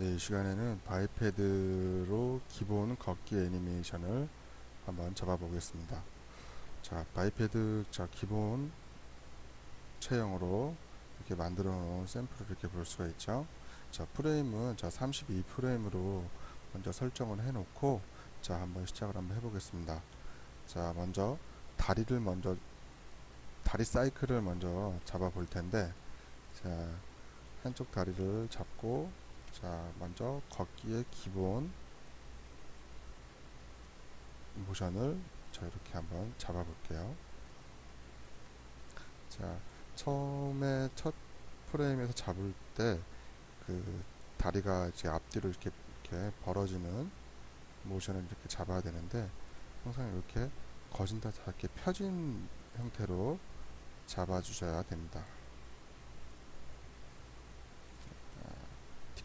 네, 이 시간에는 바이패드로 기본 걷기 애니메이션을 한번 잡아보겠습니다. 자, 바이패드 자 기본 체형으로 이렇게 만들어 놓은 샘플을 이렇게 볼 수가 있죠. 자, 프레임은 자 32 프레임으로 먼저 설정을 해 놓고 자, 한번 시작을 한번 해 보겠습니다. 자, 먼저 다리를 먼저 다리 사이클을 먼저 잡아 볼 텐데 자, 한쪽 다리를 잡고 자, 먼저 걷기의 기본 모션을 자, 이렇게 한번 잡아 볼게요. 자, 처음에 첫 프레임에서 잡을 때 그 다리가 이제 앞뒤로 이렇게 이렇게 벌어지는 모션을 이렇게 잡아야 되는데 항상 이렇게 거진다 이렇게 펴진 형태로 잡아 주셔야 됩니다.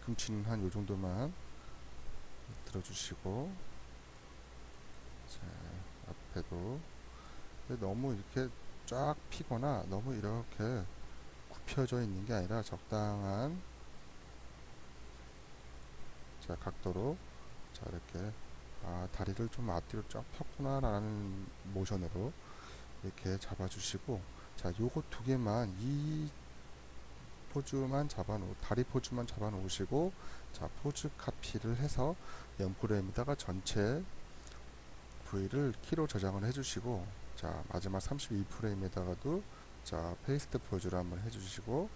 뒤꿈치는 한 요 정도만 들어주시고 자 앞에도. 너무 이렇게 쫙 피거나 너무 이렇게 굽혀져 있는 게 아니라 적당한 자 각도로 자 이렇게 아 다리를 좀 앞뒤로 쫙 폈구나 라는 모션으로 이렇게 잡아주시고 자 요거 두 개만 이 포즈만 잡아 놓 다리 포즈만 잡아 놓으시고 자 포즈 카피를 해서 0프레임에다가 전체 부위를 키로 저장을 해 주시고 자 마지막 32프레임에다가도 자 페이스트 포즈를 한번 해 주시고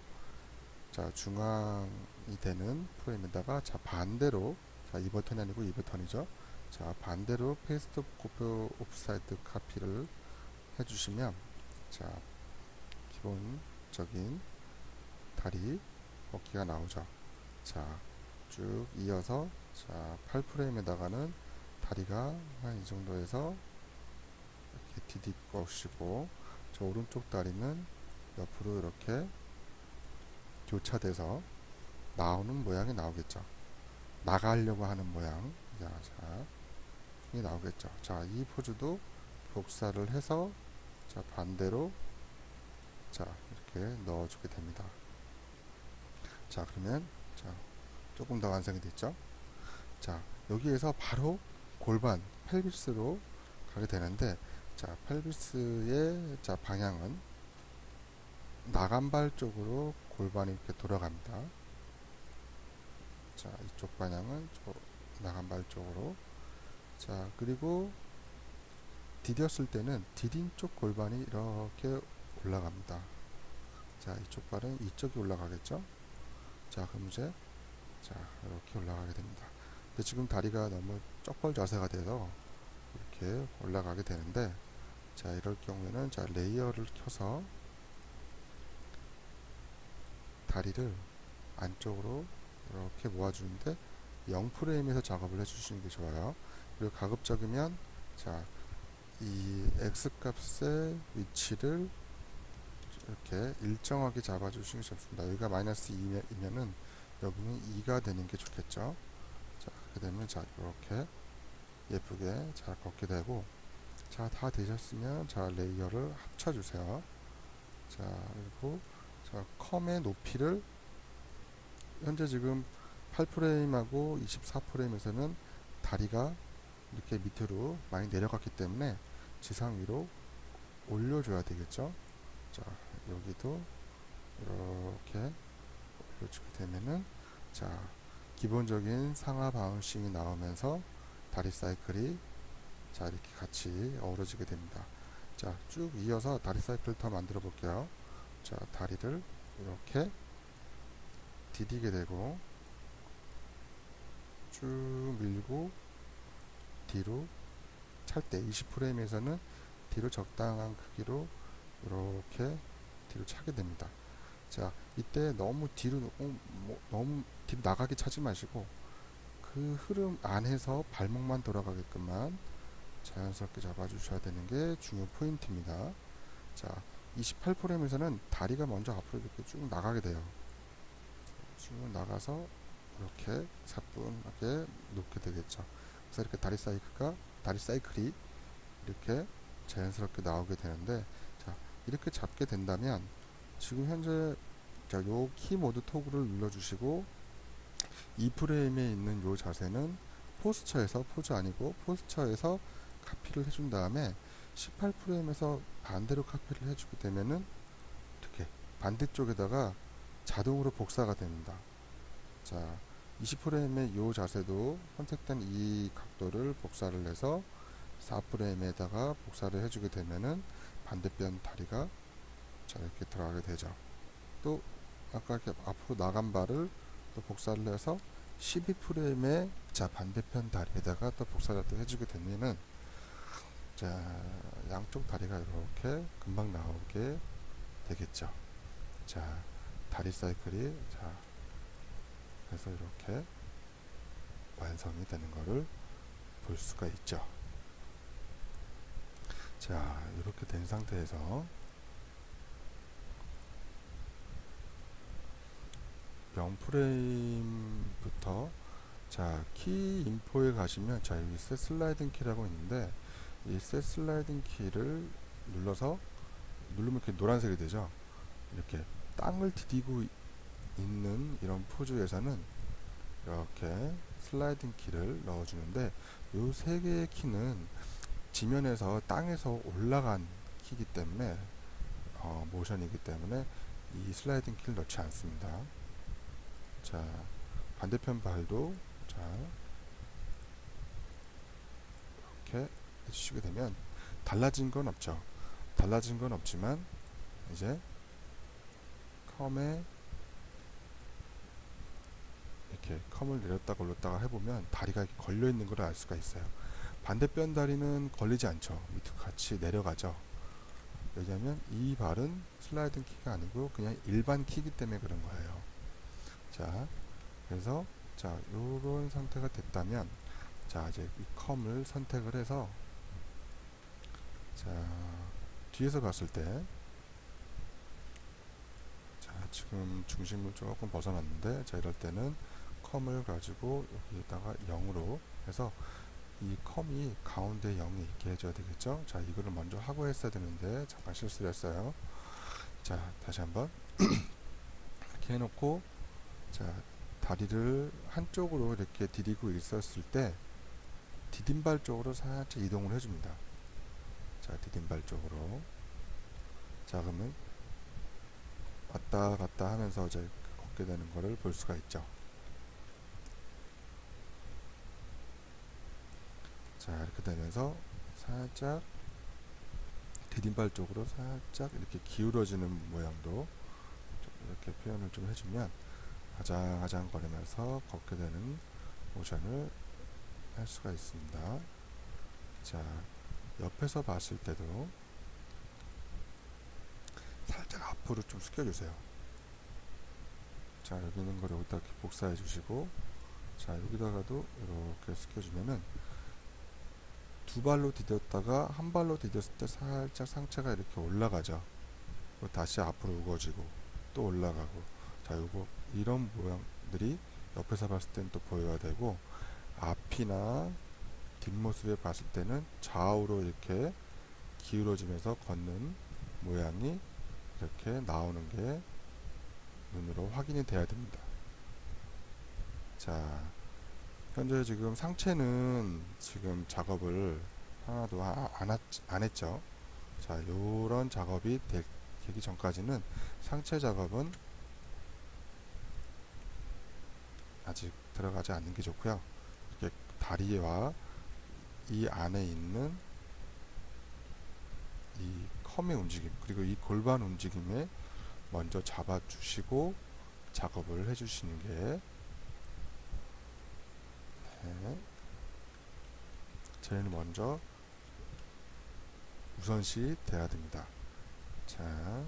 자 중앙이 되는 프레임에다가 자 반대로 자이 버튼이 아니고 이 버튼이죠. 자 반대로 페이스트 고표 옵사이드 카피를 해 주시면 자 기본적인 다리 어깨가 나오죠. 자, 쭉 이어서 자, 8프레임에다가는 다리가 한 이 정도에서 이렇게 디디꼬시고 저 오른쪽 다리는 옆으로 이렇게 교차돼서 나오는 모양이 나오겠죠. 나가려고 하는 모양. 자, 자, 이게 나오겠죠. 자, 이 포즈도 복사를 해서 자, 반대로 자, 이렇게 넣어주게 됩니다. 자 그러면 자 조금 더 완성이 됐죠? 자 여기에서 바로 골반 펠비스로 가게 되는데 자 펠비스의 자 방향은 나간발 쪽으로 골반이 이렇게 돌아갑니다. 자 이쪽 방향은 저 나간발 쪽으로. 자 그리고 디뎠을 때는 디딘 쪽 골반이 이렇게 올라갑니다. 자 이쪽 발은 이쪽이 올라가겠죠 자 그럼 이제 자 이렇게 올라가게 됩니다. 근데 지금 다리가 너무 쩍벌 자세가 돼서 이렇게 올라가게 되는데 자 이럴 경우에는 자 레이어를 켜서 다리를 안쪽으로 이렇게 모아주는데 0프레임에서 작업을 해주시는 게 좋아요. 그리고 가급적이면 자 이 X값의 위치를 이렇게 일정하게 잡아주시는 게 좋습니다. 여기가 마이너스 2이면은 여기는 2가 되는 게 좋겠죠. 자, 그렇게 되면 자, 이렇게 예쁘게 잘 걷게 되고 자, 다 되셨으면 자, 레이어를 합쳐주세요. 자, 그리고 자, 컴의 높이를 현재 지금 8프레임하고 24프레임에서는 다리가 이렇게 밑으로 많이 내려갔기 때문에 지상 위로 올려줘야 되겠죠. 자, 여기도 이렇게 올려주게 되면은 자 기본적인 상하 바운싱이 나오면서 다리 사이클이 자 이렇게 같이 어우러지게 됩니다. 자 쭉 이어서 다리 사이클 더 만들어 볼게요. 자 다리를 이렇게 디디게 되고 쭉 밀고 뒤로 찰 때 20프레임에서는 뒤로 적당한 크기로 이렇게 뒤로 차게 됩니다. 자, 이때 너무 뒤로 어, 뭐, 너무 뒤로 나가게 차지 마시고 그 흐름 안에서 발목만 돌아가게끔만 자연스럽게 잡아주셔야 되는 게 중요 포인트입니다. 자, 28프레임에서는 다리가 먼저 앞으로 이렇게 쭉 나가게 돼요. 쭉 나가서 이렇게 사뿐하게 놓게 되겠죠. 그래서 이렇게 다리 사이클가 다리 사이클이 이렇게 자연스럽게 나오게 되는데 이렇게 잡게 된다면 지금 현재 자, 요 키모드 토글을 눌러주시고 이 프레임에 있는 요 자세는 포스처에서 포즈 아니고 포스처에서 카피를 해준 다음에 18 프레임에서 반대로 카피를 해주게 되면은 이렇게 반대쪽에다가 자동으로 복사가 됩니다. 자, 20 프레임의 요 자세도 선택된 이 각도를 복사를 해서 4 프레임에다가 복사를 해주게 되면은 반대편 다리가 자 이렇게 들어가게 되죠. 또 아까 이렇게 앞으로 나간 발을 또 복사를 해서 12 프레임에 자 반대편 다리에다가 또 복사를 또 해주게 되면은 자 양쪽 다리가 이렇게 금방 나오게 되겠죠. 자 다리 사이클이 자 그래서 이렇게 완성이 되는 것을 볼 수가 있죠. 자 이렇게 된 상태에서 영 프레임부터 자, 키 인포에 가시면 자, 여기 셋 슬라이딩 키라고 있는데 이 셋 슬라이딩 키를 눌러서 누르면 이렇게 노란색이 되죠. 이렇게 땅을 디디고 이- 있는 이런 포즈에서는 이렇게 슬라이딩 키를 넣어 주는데 요세 개의 키는 지면에서 땅에서 올라간 키이기 때문에 어, 모션이기 때문에 이 슬라이딩 키를 넣지 않습니다. 자, 반대편 발도 자 이렇게 해주시게 되면 달라진 건 없죠. 달라진 건 없지만 이제 컴에 이렇게 컴을 내렸다가 올렸다가 해보면 다리가 걸려 있는 걸 알 수가 있어요. 반대편 다리는 걸리지 않죠. 밑으로 같이 내려가죠. 왜냐하면 이 발은 슬라이딩 키가 아니고 그냥 일반 키이기 때문에 그런 거예요. 자, 그래서 자, 요런 상태가 됐다면 자, 이제 이 컴을 선택을 해서 자, 뒤에서 봤을 때 자, 지금 중심을 조금 벗어났는데 자, 이럴 때는 컴을 가지고 여기에다가 0으로 해서 이 컴이 가운데 0이 있게 해줘야 되겠죠? 자, 이거를 먼저 하고 했어야 되는데 잠깐 실수를 했어요. 자, 다시 한번 이렇게 해놓고 자, 다리를 한쪽으로 이렇게 디디고 있었을 때 디딤발 쪽으로 살짝 이동을 해줍니다. 자, 디딤발 쪽으로. 자, 그러면 왔다 갔다 하면서 이제 걷게 되는 거를 볼 수가 있죠. 자, 이렇게 되면서 살짝 디딤발 쪽으로 살짝 이렇게 기울어지는 모양도 좀 이렇게 표현을 좀 해주면 아장아장 거리면서 걷게 되는 모션을 할 수가 있습니다. 자, 옆에서 봤을 때도 살짝 앞으로 좀 숙여주세요. 자, 여기 있는 거를 여기다 복사해 주시고, 자, 여기다가도 이렇게 숙여주면은 두 발로 디뎠다가 한 발로 디뎠을 때 살짝 상체가 이렇게 올라가죠. 그리고 다시 앞으로 우거지고 또 올라가고 자, 요거 이런 모양들이 옆에서 봤을 때는 또 보여야 되고 앞이나 뒷모습에 봤을 때는 좌우로 이렇게 기울어지면서 걷는 모양이 이렇게 나오는 게 눈으로 확인이 돼야 됩니다. 자, 현재 지금 상체는 지금 작업을 하나도 아- 안, 했, 안 했죠. 자, 요런 작업이 되, 되기 전까지는 상체 작업은 아직 들어가지 않는 게 좋고요. 이렇게 다리와 이 안에 있는 이 컴의 움직임 그리고 이 골반 움직임에 먼저 잡아주시고 작업을 해주시는 게 네. 제일 먼저 우선시 돼야 됩니다. 자,